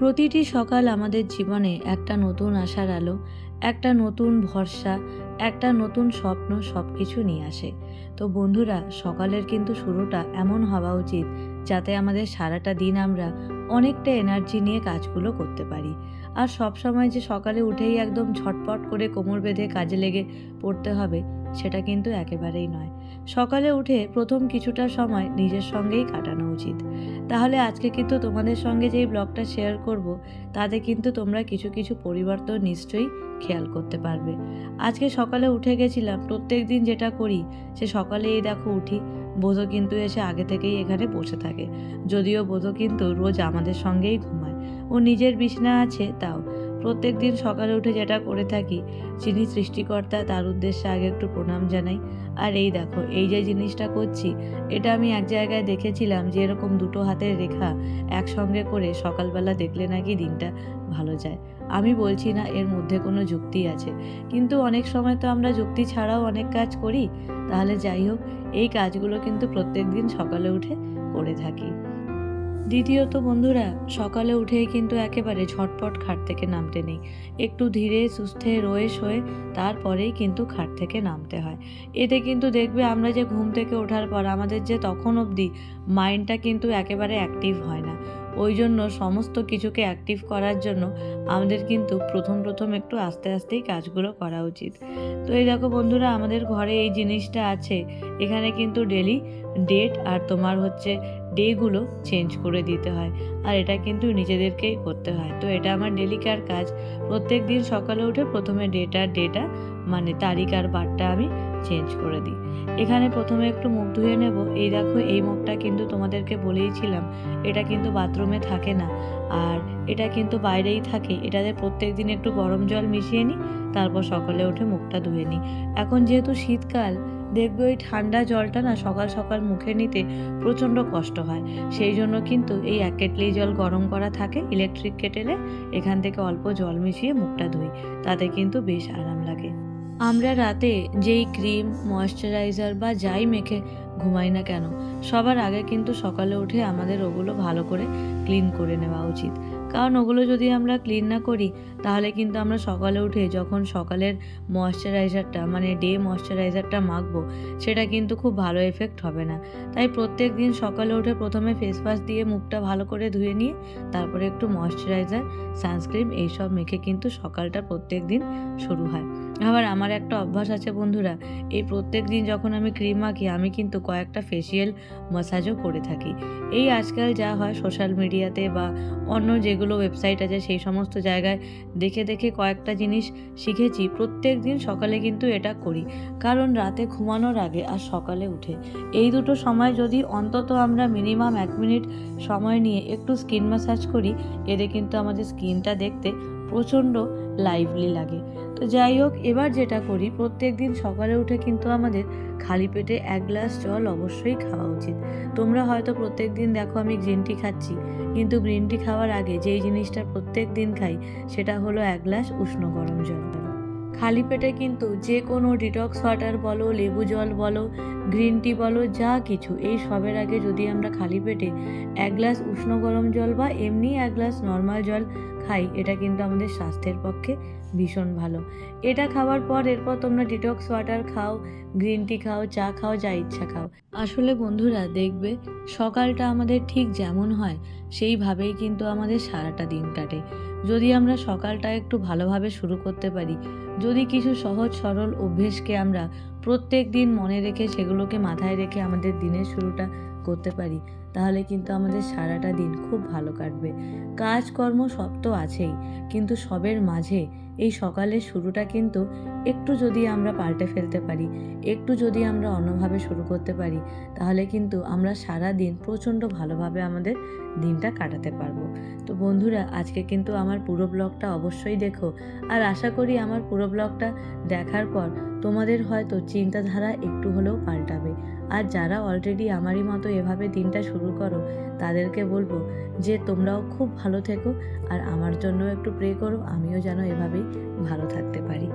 প্রতিটি সকাল আমাদের জীবনে একটা নতুন আশার আলো, একটা নতুন ভরসা, একটা নতুন স্বপ্ন সব কিছু নিয়ে আসে। তো বন্ধুরা, সকালের কিন্তু শুরুটা এমন হওয়া উচিত যাতে আমাদের সারাটা দিন আমরা অনেকটা এনার্জি নিয়ে কাজগুলো করতে পারি। আর সব সময় যে সকালে উঠেই একদম ঝটপট করে কোমর বেঁধে কাজে লেগে পড়তে হবে, সেটা কিন্তু একেবারেই নয়। সকালে উঠে প্রথম কিছুটা সময় নিজের সঙ্গেই কাটানো উচিত। তাহলে আজকে কিন্তু তোমাদের সঙ্গে যেই ব্লগটা শেয়ার করব, তাতে কিন্তু তোমরা কিছু কিছু পরিবর্তন নিশ্চয়ই খেয়াল করতে পারবে। আজকে সকালে উঠে গেছিলাম, প্রত্যেক দিন যেটা করি, সে সকালে এই দেখো উঠি বোধো কিন্তু এসে আগে থেকেই এখানে বসে থাকে। যদিও বোধো কিন্তু রোজ আমাদের সঙ্গেই ঘুমায়। ও নিজের বিছনা আছে, তাও। প্রত্যেক দিন সকালে উঠে যেটা করে থাকি, যিনি সৃষ্টিকর্তা, তার উদ্দেশ্যে আগে একটু প্রণাম জানাই। আর এই দেখো, এই যে জিনিসটা করছি, এটা আমি এক জায়গায় দেখেছিলাম যে এরকম দুটো হাতের রেখা একসঙ্গে করে সকালবেলা দেখলে নাকি দিনটা ভালো যায়। আমি বলছি না, এর মধ্যে কোনো যুক্তি আছে। কিন্তু অনেক সময় তো আমরা যুক্তি ছাড়াও অনেক কাজ করি। তাহলে যাই হোক, এই কাজগুলো কিন্তু প্রত্যেক দিন সকালে উঠে করে থাকি। দ্বিতীয়ত বন্ধুরা, সকালে উঠেই কিন্তু একেবারে ঝটপট খাট থেকে নামতে নেই। একটু ধীরে সুস্থে রয়ে শোয়ে তারপরেই কিন্তু খাট থেকে নামতে হয়। এতে কিন্তু দেখবে আমরা যে ঘুম থেকে ওঠার পর আমাদের যে তখন অবধি মাইন্ডটা কিন্তু একেবারে অ্যাক্টিভ হয় না। ওই জন্য সমস্ত কিছুকে অ্যাক্টিভ করার জন্য আমাদের কিন্তু প্রথম প্রথম একটু আস্তে আস্তেই কাজগুলো করা উচিত। তো এই দেখো বন্ধুরা, আমাদের ঘরে এই জিনিসটা আছে। এখানে কিন্তু ডেলি ডেট আর তোমার হচ্ছে ডেগুলো চেঞ্জ করে দিতে হয়। আর এটা কিন্তু নিজেদেরকেই করতে হয়। তো এটা আমার ডেলিকার কাজ। প্রত্যেক দিন সকালে উঠে প্রথমে ডেটা ডেটা মানে তারিখ আর বারটা আমি চেঞ্জ করে দিই। এখানে প্রথমে একটু মুখ ধুয়ে নেব। এই দেখো, এই মুখটা কিন্তু তোমাদেরকে বলেইছিলাম, এটা কিন্তু বাথরুমে থাকে না। আর এটা কিন্তু বাইরেই থাকে। এটাতে প্রত্যেক দিন একটু গরম জল মিশিয়ে নিই, তারপর সকালে উঠে মুখটা ধুয়ে নিই। এখন যেহেতু শীতকাল, দেখবে ওই ঠান্ডা জলটা না সকাল সকাল মুখে নিতে প্রচণ্ড কষ্ট হয়। সেই জন্য কিন্তু এই এক কেটলি জল গরম করা থাকে ইলেকট্রিক কেটেলে, এখান থেকে অল্প জল মিশিয়ে মুখটা ধুই। তাতে কিন্তু বেশ আরাম লাগে। আমরা রাতে যেই ক্রিম, ময়শ্চারাইজার বা যাই মেখে ঘুমাই না কেন, সবার আগে কিন্তু সকালে উঠে আমাদের ওগুলো ভালো করে ক্লিন করে নেওয়া উচিত। কারণ ওগুলো যদি আমরা ক্লিন না করি, তাহলে কিন্তু আমরা সকালে উঠে যখন সকালের ময়শ্চারাইজারটা মানে ডে ময়শ্চারাইজারটা মাখবো, সেটা কিন্তু খুব ভালো এফেক্ট হবে না। তাই প্রত্যেক দিন সকালে উঠে প্রথমে ফেস ওয়াশ দিয়ে মুখটা ভালো করে ধুয়ে নিয়ে, তারপরে একটু ময়শ্চারাইজার সানস্ক্রিন এইসব মেখে কিন্তু সকালটা প্রত্যেক দিন শুরু হয়। আবার আমার একটা অভ্যাস আছে বন্ধুরা এই প্রত্যেক দিন যখন আমি ক্রিম মাখি আমি কিন্তু কয়েকটা ফেসিয়াল মাসাজও করে থাকি। এই আজকাল যা হয় সোশ্যাল মিডিয়াতে বা অন্য যেগুলো ওয়েবসাইট আছে সেই সমস্ত জায়গায় দেখে দেখে কয়েকটা জিনিস শিখেছি। প্রত্যেক দিন সকালে কিন্তু এটা করি কারণ রাতে ঘুমানোর আগে আর সকালে উঠে। এই দুটো সময় যদি অন্তত আমরা মিনিমাম এক মিনিট সময় নিয়ে একটু স্কিন ম্যাসাজ করি এতে কিন্তু আমাদের স্কিনটা দেখতে প্রচণ্ড লাইভলি লাগে। তো যাই হোক, এবার যেটা করি, প্রত্যেক দিন সকালে উঠে কিন্তু আমাদের খালি পেটে এক গ্লাস জল অবশ্যই খাওয়া উচিত। তোমরা হয়তো প্রত্যেক দিন দেখো আমি গ্রিন টি খাচ্ছি, কিন্তু গ্রিন টি খাওয়ার আগে যেই জিনিসটা প্রত্যেক দিন খাই, সেটা হলো এক গ্লাস উষ্ণ গরম জল। খালি পেটে কিন্তু যে কোনো ডিটক্স ওয়াটার বলো, লেবু জল বলো গ্রিন টি বলো, যা কিছু, এই সবের আগে যদি আমরা খালি পেটে এক গ্লাস উষ্ণ গরম জল বা এমনি এক গ্লাস নর্মাল জল খাই, এটা কিন্তু আমাদের স্বাস্থ্যের পক্ষে ভীষণ ভালো। এটা খাওয়ার পর এরপর তোমরা ডিটক্স ওয়াটার খাও গ্রিন টি খাও, চা খাও, যা ইচ্ছা খাও। আসলে বন্ধুরা, দেখবে সকালটা আমাদের ঠিক যেমন হয়, সেইভাবেই কিন্তু আমাদের সারাটা দিন কাটে। যদি আমরা সকালটা একটু ভালোভাবে শুরু করতে পারি যদি কিছু সহজ সরল অভ্যেসকে আমরা প্রত্যেক দিন মনে রেখে সেগুলোকে মাথায় রেখে আমাদের দিনের শুরুটা করতে পারি, তাহলে কিন্তু আমাদের সারাটা দিন খুব ভালো কাটবে। কাজকর্ম সব তো আছেই, কিন্তু সবের মাঝে এই সকালের শুরুটা কিন্তু একটু যদি আমরা পাল্টে ফেলতে পারি, একটু যদি আমরা অন্যভাবে শুরু করতে পারি, তাহলে কিন্তু আমরা সারা দিন প্রচণ্ড ভালোভাবে আমাদের দিনটা কাটাতে পারব। তো বন্ধুরা, আজকে কিন্তু আমার পুরো ব্লগটা অবশ্যই দেখো, আর আশা করি আমার পুরো ব্লগটা দেখার পর তোমাদের হয়তো চিন্তাধারা একটু হলেও পাল্টাবে। আর যারা অলরেডি আমারই মতো এভাবে দিনটা শুরু করো, তাদেরকে বলব যে তোমরাও খুব ভালো থেকো আর আমার জন্য একটু প্রে করো, আমিও যেন এভাবেই ভালো থাকতে পারি।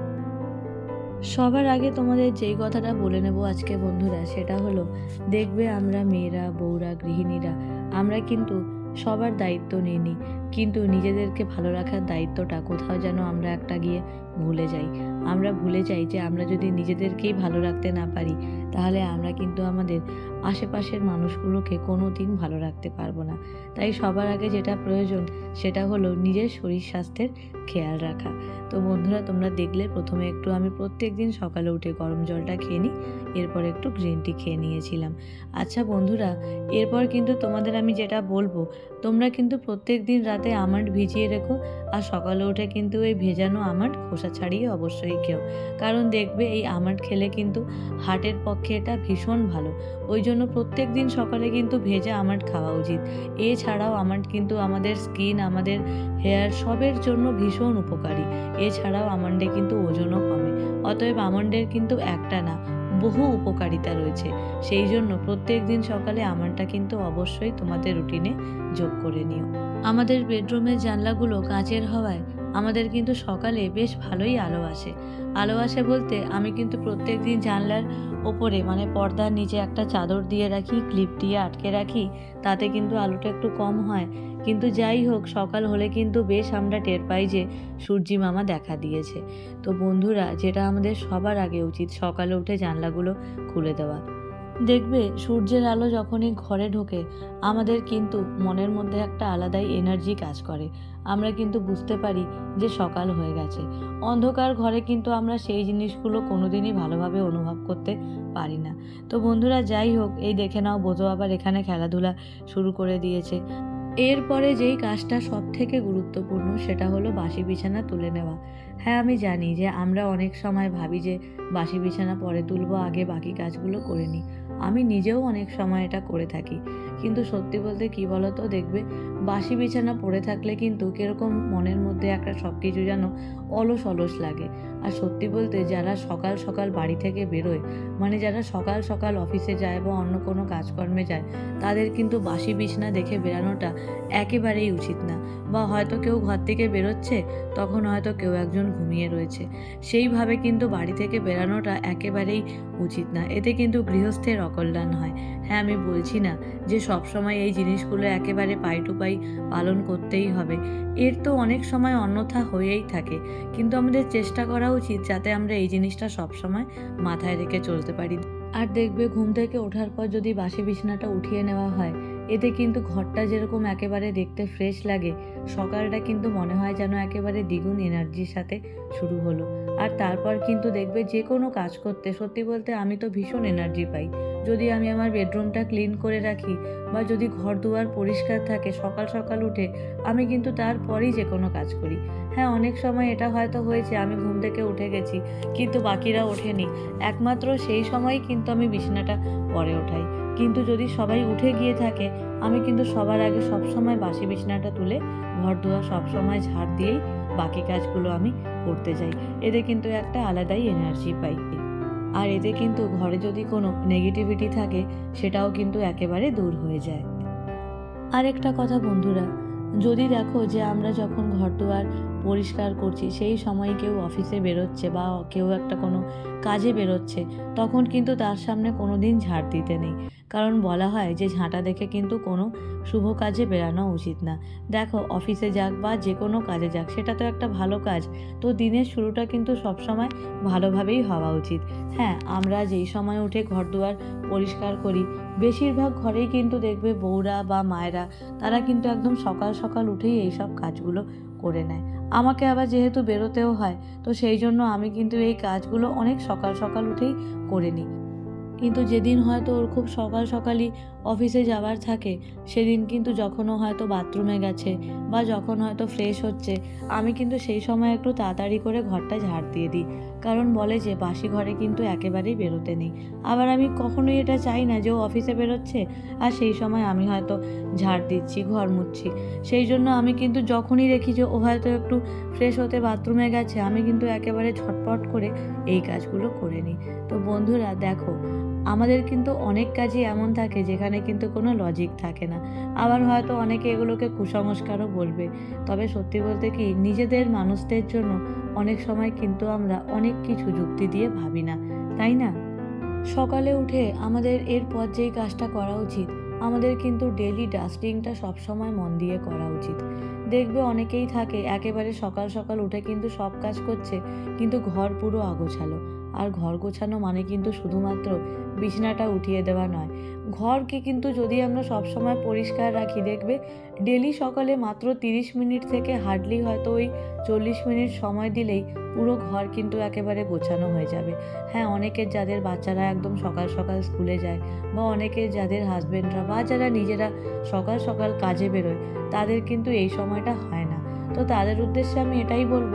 সবার আগে তোমাদের যেই কথাটা বলে নেব আজকে বন্ধুরা, সেটা হলো, দেখবে আমরা মেয়েরা, বউরা, গৃহিণীরা, আমরা কিন্তু সবার দায়িত্ব নিই কিন্তু নিজেদেরকে ভালো রাখার দায়িত্বটা কোথাও যেন আমরা একটা গিয়ে ভুলে যাই। আমরা ভুলে যাই যে আমরা যদি নিজেদেরকেই ভালো রাখতে না পারি, তাহলে আমরা কিন্তু আমাদের আশেপাশের মানুষগুলোকে কোনো দিন ভালো রাখতে পারব না। তাই সবার আগে যেটা প্রয়োজন, সেটা হলো নিজের শরীর স্বাস্থ্যের খেয়াল রাখা। তো বন্ধুরা, তোমরা দেখলে প্রথমে একটু আমি প্রত্যেক দিন সকালে উঠে গরম জলটা খেয়ে নিই, এরপর একটু গ্রিন টি খেয়ে নিয়েছিলাম। আচ্ছা বন্ধুরা, এরপর কিন্তু তোমাদের আমি যেটা বলব, তোমরা কিন্তু প্রত্যেক দিন রাতে আমন্ড ভিজিয়ে রেখো, আর সকালে উঠে কিন্তু এই ভেজানো আমন্ড খোসা ছাড়িয়ে অবশ্যই খেও কারণ দেখবে এই আমন্ড খেলে কিন্তু হার্টের পক্ষে এটা ভীষণ ভালো। ওই জন্য প্রত্যেক দিন সকালে কিন্তু ভেজা আমন্ড খাওয়া উচিত। এছাড়াও আমন্ড কিন্তু আমাদের স্কিন আমাদের হেয়ার সবের জন্য ভীষণ উপকারী। এছাড়াও আমন্ডে কিন্তু ওজনও কমে। অতএব আমন্ডের কিন্তু একটা না, বহু উপকারিতা রয়েছে। সেই জন্য প্রত্যেক দিন সকালে আমন্ডটা কিন্তু অবশ্যই তোমাদের রুটিনে যোগ করে নিও। আমাদের বেডরুমের জানলাগুলো কাঁচের হওয়ায় আমাদের কিন্তু সকালে বেশ ভালোই আলো আসে। আলো আসে বলতে আমি কিন্তু প্রত্যেক দিন জানলার ওপরে মানে পর্দার নিচে একটা চাদর দিয়ে রাখি, ক্লিপ দিয়ে আটকে রাখি, তাতে কিন্তু আলোটা একটু কম হয়। কিন্তু যাই হোক, সকাল হলে কিন্তু বেশ আমরা টের পাই যে সূর্যি মামা দেখা দিয়েছে। তো বন্ধুরা, যেটা আমাদের সবার আগে উচিত সকালে উঠে জানলাগুলো খুলে দেওয়া। দেখবে সূর্যের আলো যখনই ঘরে ঢোকে, আমাদের কিন্তু মনের মধ্যে একটা আলাদাই এনার্জি কাজ করে। আমরা কিন্তু বুঝতে পারি যে সকাল হয়ে গেছে। অন্ধকার ঘরে কিন্তু আমরা সেই জিনিসগুলো কোনোদিনই ভালোভাবে অনুভব করতে পারি না। তো বন্ধুরা, যাই হোক, এই দেখে নাও বোধ আবার এখানে খেলাধুলা শুরু করে দিয়েছে। এরপরে যেই কাজটা সব থেকে গুরুত্বপূর্ণ, সেটা হলো বাসি বিছানা তুলে নেওয়া। হ্যাঁ আমি জানি যে আমরা অনেক সময় ভাবি যে বাসি বিছানা পরে তুলবো, আগে বাকি কাজগুলো করে নিই। আমি নিজেও অনেক সময় এটা করে থাকি। কিন্তু সত্যি বলতে কি বলতো, দেখবে বাসি বিছানা পড়ে থাকলে কিন্তু কীরকম মনের মধ্যে একটা সব কিছু যেন অলস অলস লাগে। আর সত্যি বলতে যারা সকাল সকাল বাড়ি থেকে বেরোয় মানে যারা সকাল সকাল অফিসে যায় বা অন্য কোনো কাজকর্মে যায়, তাদের কিন্তু বাসি বিছনা দেখে বেরানোটা একেবারেই উচিত না। বা হয়তো কেউ ঘর থেকে বেরোচ্ছে, তখন হয়তো কেউ একজন ঘুমিয়ে রয়েছে। সেইভাবে কিন্তু বাড়ি থেকে বেরানোটা একেবারেই উচিত না। এতে কিন্তু গৃহস্থের অকল্যাণ হয়। হ্যাঁ আমি বলছি না যে সব সময় এই জিনিসগুলো একেবারে পাই টু পাই পালন করতেই হবে। এর তো অনেক সময় অন্যথা হয়েই থাকে। কিন্তু আমাদের চেষ্টা করা উচিত যাতে আমরা এই জিনিসটা সবসময় মাথায় রেখে চলতে পারি। আর দেখবে ঘুম থেকে ওঠার পর যদি বাসি বিছানাটা উঠিয়ে নেওয়া হয়, এতে কিন্তু ঘরটা যেরকম একেবারে দেখতে ফ্রেশ লাগে সকালটা কিন্তু মনে হয় যেন একেবারে দ্বিগুণ এনার্জির সাথে শুরু হলো। আর তারপর কিন্তু দেখবে যে কোনো কাজ করতে, সত্যি বলতে আমি তো ভীষণ এনার্জি পাই। যদি আমি আমার বেডরুমটা ক্লিন করে রাখি বা যদি ঘর দুয়ার পরিষ্কার থাকে, সকাল সকাল উঠে আমি কিন্তু তারপরেই যে কোনো কাজ করি। হ্যাঁ অনেক সময় এটা হয়তো হয়েছে, আমি ঘুম থেকে উঠে গেছি, কিন্তু বাকিরা ওঠেনি। একমাত্র সেই সময়ই কিন্তু আমি বিছানাটা পরে ওঠাই কিন্তু যদি সবাই উঠে গিয়ে থাকে আমি কিন্তু সবার আগে সবসময় বাসি বিছানাটা তুলে ঘর দুয়ার সবসময় ঝাড় দিয়েই বাকি কাজগুলো আমি করতে যাই। এতে কিন্তু একটা আলাদাই এনার্জি পাই। আর এতে কিন্তু ঘরে যদি কোনো নেগেটিভিটি থাকে, সেটাও কিন্তু একেবারে দূর হয়ে যায়। আরেকটা কথা বন্ধুরা, যদি দেখো যে আমরা যখন ঘর দুয়ার পরিষ্কার করছি, সেই সময় কেউ অফিসে বেরোচ্ছে বা কেউ একটা কোনো কাজে বেরোচ্ছে, তখন কিন্তু তার সামনে কোনো দিন ঝাড় দিতে নেই। কারণ বলা হয় যে ঝাঁটা দেখে কিন্তু কোনো শুভ কাজে বেরানো উচিত না। দেখো অফিসে যাক বা যে কোনো কাজে যাক, সেটা তো একটা ভালো কাজ। তো দিনের শুরুটা কিন্তু সবসময় ভালোভাবেই হওয়া উচিত। হ্যাঁ আমরা যেই সময় উঠে ঘর দুয়ার পরিষ্কার করি, বেশিরভাগ ঘরেই কিন্তু দেখবে বউরা বা মায়েরা, তারা কিন্তু একদম সকাল সকাল উঠেই এইসব কাজগুলো করে নেয়। আমাকে আবার যেহেতু বেরোতেও হয়, তো সেই জন্য আমি কিন্তু এই কাজগুলো অনেক সকাল সকাল উঠেই করে নিই। কিন্তু যেদিন হয়তো ওর খুব সকাল সকালই অফিসে যাওয়ার থাকে, সেদিন কিন্তু যখনও হয়তো বাথরুমে গেছে বা যখন হয়তো ফ্রেশ হচ্ছে, আমি কিন্তু সেই সময় একটু তাড়াতাড়ি করে ঘরটা ঝাড় দিয়ে দিই। কারণ বলে যে বাসি ঘরে কিন্তু একেবারেই বেরোতে নেই। আবার আমি কখনোই এটা চাই না যে ও অফিসে বেরোচ্ছে, আর সেই সময় আমি হয়তো ঝাড় দিচ্ছি, ঘর মুচ্ছি সেই জন্য আমি কিন্তু যখনই দেখি যে ও হয়তো একটু ফ্রেশ হতে বাথরুমে গেছে, আমি কিন্তু একেবারে ছটপট করে এই কাজগুলো করে নিই। তো বন্ধুরা, দেখো আমাদের কিন্তু অনেক কাজই এমন থাকে যেখানে কিন্তু কোনো লজিক থাকে না। আবার হয়তো অনেকে এগুলোকে কুসংস্কারও বলবে। তবে সত্যি বলতে কি, নিজেদের মানুষদের জন্য অনেক সময় কিন্তু আমরা অনেক কিছু যুক্তি দিয়ে ভাবি না, তাই না? সকালে উঠে আমাদের এরপর যেই কাজটা করা উচিত, আমাদের কিন্তু ডেলি ডাস্টিংটা সবসময় মন দিয়ে করা উচিত। দেখবে অনেকেই থাকে, একেবারে সকাল সকাল উঠে কিন্তু সব কাজ করছে, কিন্তু ঘর পুরো আগোছালো আর ঘর গোছানো মানে কিন্তু শুধুমাত্র বিছানাটা উঠিয়ে দেওয়া নয়। ঘরকে কিন্তু যদি আমরা সবসময় পরিষ্কার রাখি, দেখবে ডেলি সকালে মাত্র তিরিশ মিনিট থেকে হার্ডলি হয়তো ওই চল্লিশ মিনিট সময় দিলেই পুরো ঘর কিন্তু একেবারে গোছানো হয়ে যাবে। হ্যাঁ অনেকের যাদের বাচ্চারা একদম সকাল সকাল স্কুলে যায় বা অনেকের যাদের হাজবেন্ডরা বা যারা নিজেরা সকাল সকাল কাজে বেরোয়, তাদের কিন্তু এই সময়টা হয় না। তো তাদের উদ্দেশ্যে আমি এটাই বলব,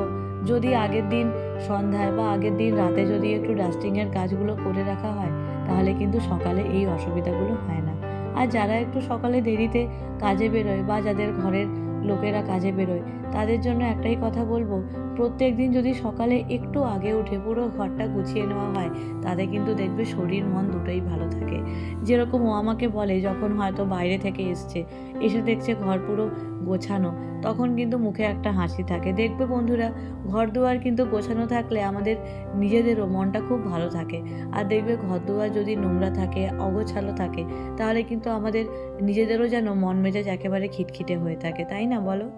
যদি আগের দিন সন্ধ্যায় বা আগের দিন রাতে যদি একটু ডাস্টিংয়ের কাজগুলো করে রাখা হয়, তাহলে কিন্তু সকালে এই অসুবিধাগুলো হয় না। আর যারা একটু সকালে দেরিতে কাজে বেরোয় বা যাদের ঘরের লোকেরা কাজে বেরোয়, তাদের জন্য একটাই কথা বলব, প্রত্যেক দিন যদি সকালে একটু আগে উঠে পুরো ঘরটা গুছিয়ে নেওয়া হয়, তাতে কিন্তু দেখবে শরীর, মন দুটোই ভালো থাকে। যেরকম ও আমাকে বলে, যখন হয়তো বাইরে থেকে এসছে, এসে দেখছে ঘর পুরো গোছানো। তখন কিন্তু মুখে একটা হাসি থাকে। দেখবে বন্ধুরা ঘর দুয়ার কিন্তু গোছানো থাকলে আমাদের নিজেদেরও মনটা খুব ভালো থাকে। আর দেখবে ঘর দুয়ার যদি নোংরা থাকে, অগোছালো থাকে, তাহলে কিন্তু আমাদের নিজেদেরও যেন মন মেজাজ একেবারে খিটখিটে হয়ে থাকে। তাই না বলো?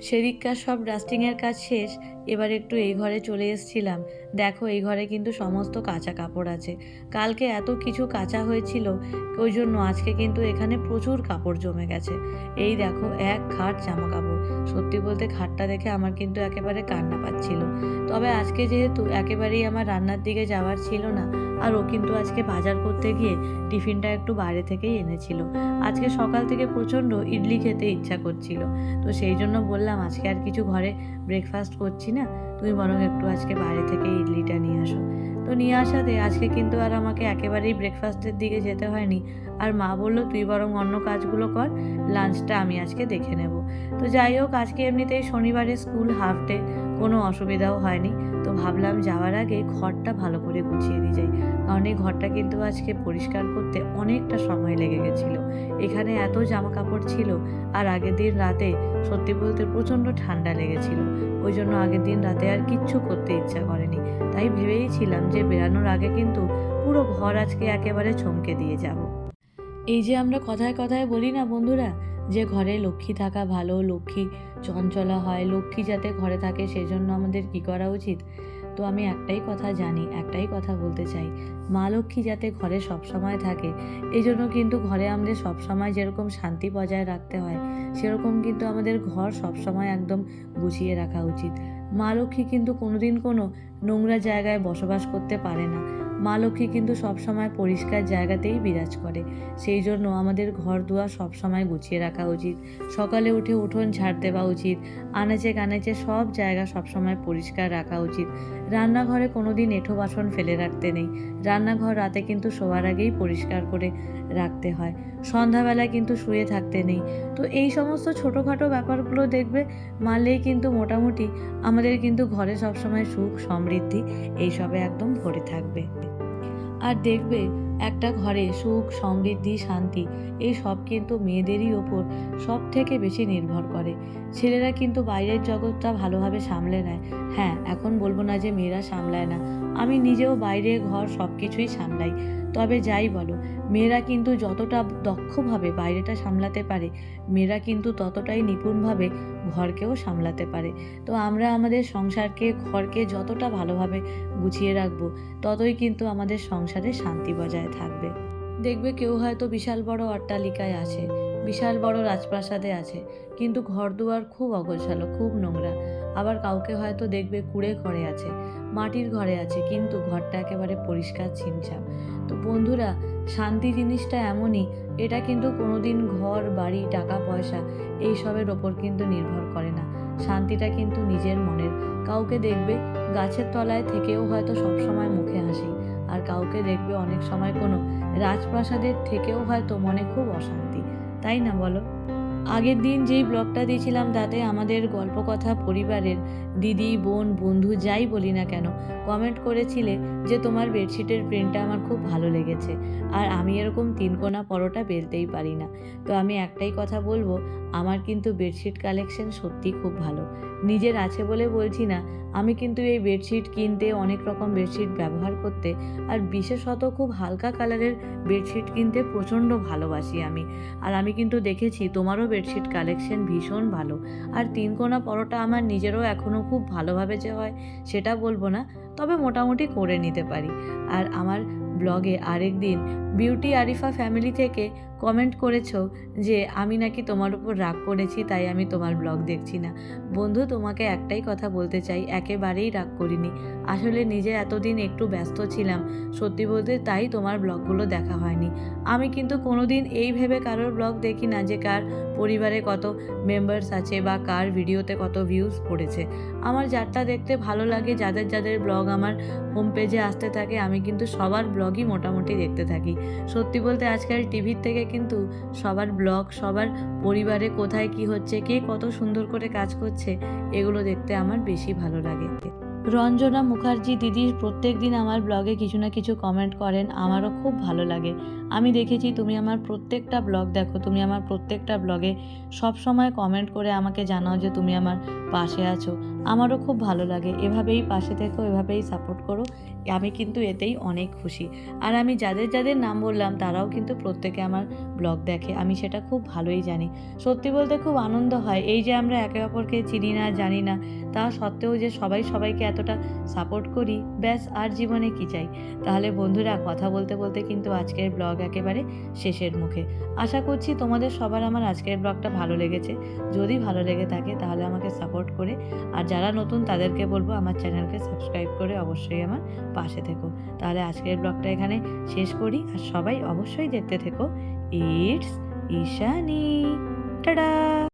সেদিককার সব ডাস্টিংয়ের কাজ শেষ, এবার একটু এই ঘরে চলে এসেছিলাম। দেখো, এই ঘরে কিন্তু সমস্ত কাঁচা কাপড় আছে। কালকে এত কিছু কাঁচা হয়েছিল, ওই জন্য আজকে কিন্তু এখানে প্রচুর কাপড় জমে গেছে। এই দেখো, এক খাট জামা কাপড় সত্যি বলতে খাটটা দেখে আমার কিন্তু একেবারে কান্না পাচ্ছিল। তবে আজকে যেহেতু একেবারেই আমার রান্নার দিকে যাওয়ার ছিল না আর ও কিন্তু আজকে বাজার করতে গিয়ে টিফিনটা একটু বাইরে থেকেই এনেছিল। আজকে সকাল থেকে প্রচণ্ড ইডলি খেতে ইচ্ছা করছিল। তো সেই জন্য বললাম, আজকে আর কিছু ঘরে ব্রেকফাস্ট করছি না। তুমি বরং একটু আজকে বাইরে থেকে ইডলিটা নিয়ে আসো। তো নিয়ে আসাতে আজকে কিন্তু আর আমাকে একেবারেই ব্রেকফাস্টের দিকে যেতে হয়নি। আর মা বলল, তুই বরং অন্য কাজগুলো কর, লাঞ্চটা আমি আজকে দেখে নেব। তো যাই হোক, আজকে এমনিতেই শনিবারে স্কুল হাফ ডে, কোনো অসুবিধাও হয়নি। তো ভাবলাম যাওয়ার আগে ঘরটা ভালো করে গুছিয়ে দিয়ে যাই। কারণ এই ঘরটা কিন্তু আজকে পরিষ্কার করতে অনেকটা সময় লেগে গেছিল। এখানে এত জামা কাপড় ছিল, আর আগের দিন রাতে সত্যি বলতে প্রচণ্ড ঠান্ডা লেগেছিল। ওই জন্য আগের দিন রাতে আর কিচ্ছু করতে ইচ্ছা করেনি। তাই ভেবেইছিলাম যে বেরানোর আগে কিন্তু পুরো ঘর আজকে একেবারে চমকে দিয়ে যাব। এই যে আমরা কথায় কথায় বলি না বন্ধুরা, যে ঘরে লক্ষ্মী থাকা ভালো, লক্ষ্মী চঞ্চলা হয়, লক্ষ্মী যাতে ঘরে থাকে সেজন্য আমাদের কি করা উচিত? তো আমি একটাই কথা জানি, একটাই কথা বলতে চাই। মা লক্ষ্মী যাতে ঘরে সবসময় থাকে এই জন্য কিন্তু ঘরে আমাদের সবসময় যেরকম শান্তি বজায় রাখতে হয়, সেরকম কিন্তু আমাদের ঘর সবসময় একদম গুছিয়ে রাখা উচিত। মা লক্ষ্মী কিন্তু কোনোদিন কোনো নোংরা জায়গায় বসবাস করতে পারে না। মা লক্ষ্মী কিন্তু সবসময় পরিষ্কার জায়গাতেই বিরাজ করে। সেই জন্য আমাদের ঘর দুয়ার সবসময় গুছিয়ে রাখা উচিত। সকালে উঠে উঠোন ঝাড় দেওয়া উচিত। আনাচে কানাচে সব জায়গা সবসময় পরিষ্কার রাখা উচিত। রান্নাঘরে কোনো দিন এঁঠো বাসন ফেলে রাখতে নেই। রান্নাঘর রাতে কিন্তু শোয়ার আগেই পরিষ্কার করে রাখতে হয়। সন্ধ্যাবেলায় কিন্তু শুয়ে থাকতে নেই। তো এই সমস্ত ছোটোখাটো ব্যাপারগুলো দেখবে মানলেই কিন্তু মোটামুটি আমাদের কিন্তু ঘরে সবসময় সুখ সমৃদ্ধি এইসবে একদম ভরে থাকবে। আর দেখবে একটা ঘরে সুখ, সমৃদ্ধি, শান্তি এই সব কিন্তু মেয়েদেরই ওপর সব থেকে বেশি নির্ভর করে। ছেলেরা কিন্তু বাইরের জগৎটা ভালোভাবে সামলে নেয়। হ্যাঁ এখন বলব না যে মেয়েরা সামলায় না। আমি নিজেও বাইরে ঘর সব কিছুই সামলাই। তবে যাই বলো, মেয়েরা কিন্তু যতটা দক্ষভাবে বাইরেটা সামলাতে পারে, মেয়েরা কিন্তু ততটাই নিপুণভাবে ঘরকেও সামলাতে পারে। তো আমরা আমাদের সংসারকে, ঘরকে যতটা ভালোভাবে গুছিয়ে রাখব, ততই কিন্তু আমাদের সংসারে শান্তি বজায় থাকবে। দেখবে কেউ হয়তো বিশাল বড় অট্টালিকায় আছে, বিশাল বড় রাজপ্রাসাদে আছে, কিন্তু ঘর দুয়ার খুব অগোছালো, খুব নোংরা। আবার কাউকে হয়তো দেখবে কুড়ে ঘরে আছে, মাটির ঘরে আছে, কিন্তু ঘরটা একেবারে পরিষ্কার ছিমছাম। তো বন্ধুরা, শান্তি জিনিসটা এমনই, এটা কিন্তু কোনোদিন ঘর, বাড়ি, টাকা, পয়সা এইসবের ওপর কিন্তু নির্ভর করে না। শান্তিটা কিন্তু নিজের মনের। কাউকে দেখবে গাছের তলায় থেকেও হয়তো সবসময় মুখে হাসি, আর কাউকে দেখবে অনেক সময় কোনো রাজপ্রাসাদের থেকেও হয়তো মনে খুব অশান্তি। তাই না বলো? আগের দিন যেই ব্লগটা দিয়েছিলাম, তাতে আমাদের গল্প কথা পরিবারের দিদি, বোন, বন্ধু যাই বলি না কেন কমেন্ট করেছিলে যে তোমার বেডশিটের প্রিন্টটা আমার খুব ভালো লেগেছে। আর আমি এরকম তিনকোনা পরোটা বেলতেই পারি না। তো আমি একটাই কথা বলব, আমার কিন্তু বেডশিট কালেকশন সত্যি খুব ভালো। নিজের আছে বলে বলছি না, আমি কিন্তু এই বেডশিট কিনতে অনেক রকম বেডশিট ব্যবহার করতে, আর বিশেষত খুব হালকা কালারের বেডশিট কিনতে প্রচণ্ড ভালোবাসি আমি। আর আমি কিন্তু দেখেছি, তোমারও বেডশিট কালেকশন ভীষণ ভালো। আর তিনকোনা পরোটা আমার নিজেরও এখনও খুব ভালোভাবে যে হয় সেটা বলব না, তবে মোটামুটি করে নিতে পারি। আর আমার ব্লগে আরেক দিন বিউটি আরিফা ফ্যামিলি থেকে কমেন্ট করেছ যে আমি নাকি তোমার উপর রাগ করেছি, তাই আমি তোমার ব্লগ দেখছি না। বন্ধু, তোমাকে একটাই কথা বলতে চাই, একেবারেই রাগ করিনি। আসলে নিজে এতদিন একটু ব্যস্ত ছিলাম, সত্যি বলতে তাই তোমার ব্লগগুলো দেখা হয়নি। আমি কিন্তু কোনোদিন এই ভেবে কারোর ব্লগ দেখি না যে কার পরিবারে কত মেম্বার্স আছে বা কার ভিডিওতে কত ভিউজ পড়েছে। আমার যারটা দেখতে ভালো লাগে, যাদের যাদের ব্লগ আমার হোম পেজে আসতে থাকে, আমি কিন্তু সবার ব্লগই মোটামুটি দেখতে থাকি। সত্যি বলতে আজকাল টিভির থেকে কিন্তু সবার ব্লগ, সবার পরিবারে কোথায় কি হচ্ছে, কে কত সুন্দর করে কাজ করছে, এগুলো দেখতে আমার বেশি ভালো লাগে। রঞ্জনা মুখার্জি দিদির প্রত্যেক দিন আমার ব্লগে কিছু না কিছু কমেন্ট করেন, আমারও খুব ভালো লাগে। আমি দেখেছি তুমি আমার প্রত্যেকটা ব্লগ দেখো, তুমি আমার প্রত্যেকটা ব্লগে সব সময় কমেন্ট করে আমাকে জানাও যে তুমি আমার পাশে আছো, আমারও খুব ভালো লাগে। এভাবেই পাশে থেকো, এভাবেই সাপোর্ট করো। আমি কিন্তু এতেই অনেক খুশি। আর আমি যাদের যাদের নাম বললাম, তারাও কিন্তু প্রত্যেকে আমার ব্লগ দেখে। আমি সেটা খুব ভালোই জানি। সত্যি বলতে খুব আনন্দ হয়। এই যে আমরা একে অপরকে চিনি না, জানি না, তা সত্ত্বেও যে সবাই সবাইকে এতটা সাপোর্ট করি, ব্যাস, আর জীবনে কি চাই? তাহলে বন্ধুরা, কথা বলতে বলতে কিন্তু আজকের ব্লগ একেবারে শেষের মুখে। আশা করছি তোমাদের সবার আমার আজকের ব্লগটা ভালো লেগেছে। যদি ভালো লেগে থাকে, তাহলে আমাকে সাপোর্ট করে। আর যারা নতুন, তাদেরকে বলব, আমার চ্যানেলকে সাবস্ক্রাইব করে অবশ্যই আমার পাশে থেকো। তাহলে আজকের ব্লগটা এখানে শেষ করি। আর সবাই অবশ্যই দেখতে থেকো। ইটস ঈশানি। টাটা!